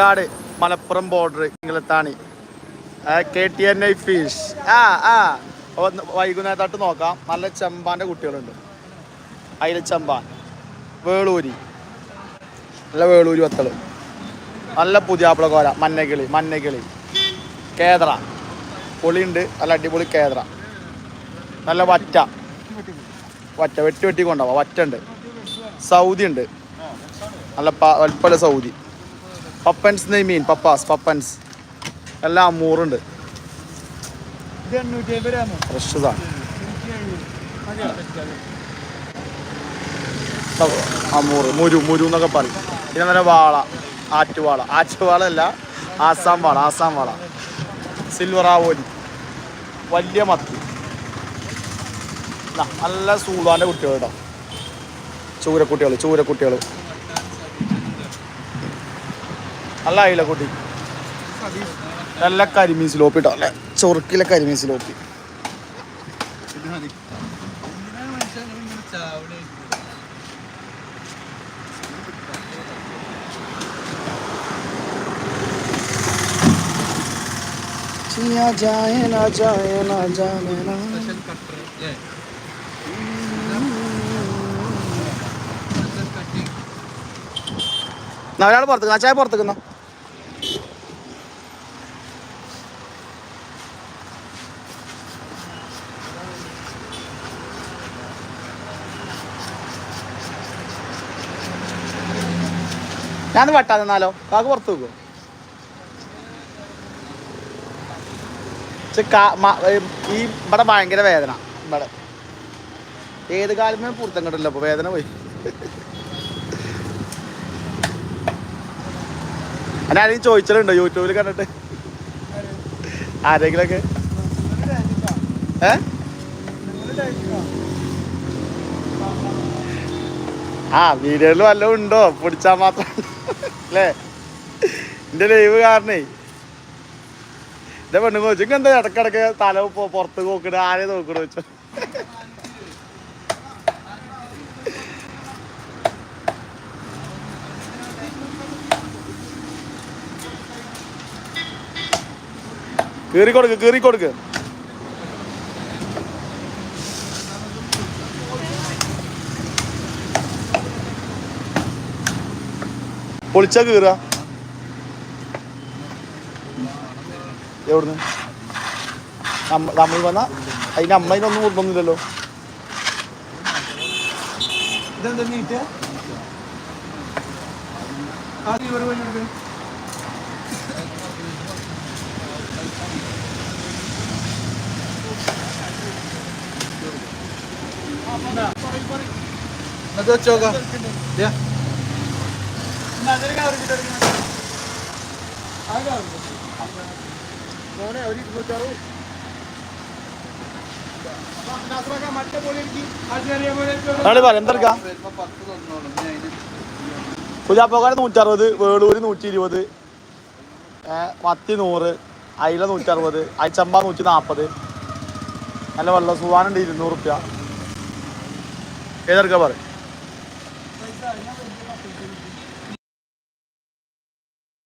Palakkad Malappuram border ഇംഗ്ലത്താണി. K T N I fish ആ ആ. വൈകുന്നേരത്തായിട്ട് നോക്കാം. നല്ല ചെമ്പാന്റെ കുട്ടികളുണ്ട്. അയില ചെമ്പാൻ. വേളൂരി. നല്ല വേളൂരി വത്തൾ. നല്ല പുതിയാപ്പിള കോര. മഞ്ഞക്കിളി മഞ്ഞക്കിളി. കേദ്ര പൊളിയുണ്ട്. നല്ല അടിപൊളി കേദ്ര നല്ല വറ്റ. വറ്റ. വെട്ടി വെട്ടി കൊണ്ടുപോവാം. വറ്റ ഉണ്ട്. സൗദി ഉണ്ട്. നല്ല വലുപ്പമുള്ള സൗദി. പപ്പൻസ് നെയ് മീൻ പപ്പാസ് പപ്പൻസ്. എല്ലാം അമ്മൂറുണ്ട് ഫ്രഷ് അമ്മൂറ് മുരു മുരു എന്നൊക്കെ പറയും. പിന്നെ നല്ല വാള ആറ്റുവാള. ആറ്റുവാള അല്ല ആസാം വാള ആസാം വാള സിൽവർ ആവോലി വലിയ മത്തി. നല്ല സൂളാന്റെ കുട്ടികൾ കേട്ടോ ചൂരക്കുട്ടികൾ ചൂരക്കുട്ടികൾ നല്ല അയിലക്കുട്ടി നല്ല കരിമീൻ സിലോപ്പി കേട്ടോ അല്ലേ ചൊറുക്കിലെ കരിമീൻ സിലോപ്പി जिया जाए ना जाए ना जाने ना എന്നാ ഒരാൾ പുറത്തേക്ക് ആ ചായ പുറത്തേക്കുന്ന ഞാൻ വെട്ടാ നിന്നാലോ? കാക്ക് പുറത്ത് വെക്കോ ഈ ഇവിടെ ഭയങ്കര വേദന ഇവിടെ. ഏത് കാലമേ പുറത്തം കിട്ടില്ല അപ്പൊ വേദന പോയി. ആരെങ്കിലും ചോദിച്ചിട്ടുണ്ടോ യൂട്യൂബിൽ കണ്ടിട്ട്? ആരെങ്കിലൊക്കെ? ഏ? ആ വീഡിയോയിൽ വല്ലതും ഉണ്ടോ? പിടിച്ചാൽ മാത്രം. അല്ലേ? എന്റെ ലൈവ് കാരണേ. എന്റെ പെണ്ണു ചോദിച്ചു എന്താ ഇടക്കിടക്ക് തല പുറത്ത് നോക്കണ? ആരെ നോക്കണോ? വെച്ചോ കീറി കൊടുക്ക് കീറി കൊടുക്ക് പൊളിച്ച കീറുക എവിടുന്ന്? നമ്മ- നമ്മൾ വന്ന അതിന് അമ്മയിനൊന്നും ഇതിനൊന്നും കൊടുക്കൊന്നുമില്ലല്ലോ ഇതെന്താ നീറ്റ്? ആ ഇവർ വേണ്ടി അത് വെച്ചോക്കാം. മോനെ ഒരു ഇരുന്നൂറ്റാറ് പറയാം നൂറ്ററുപത് വേളൂര് നൂറ്റി ഇരുപത് മത്തി നൂറ് അയില നൂറ്ററുപത് അയച്ചമ്പ നൂറ്റി നാൽപ്പത് നല്ല വെള്ളം സുവാനുണ്ട് ഇരുന്നൂറ് റുപ്യ ഏതെടുക്കാ പറ?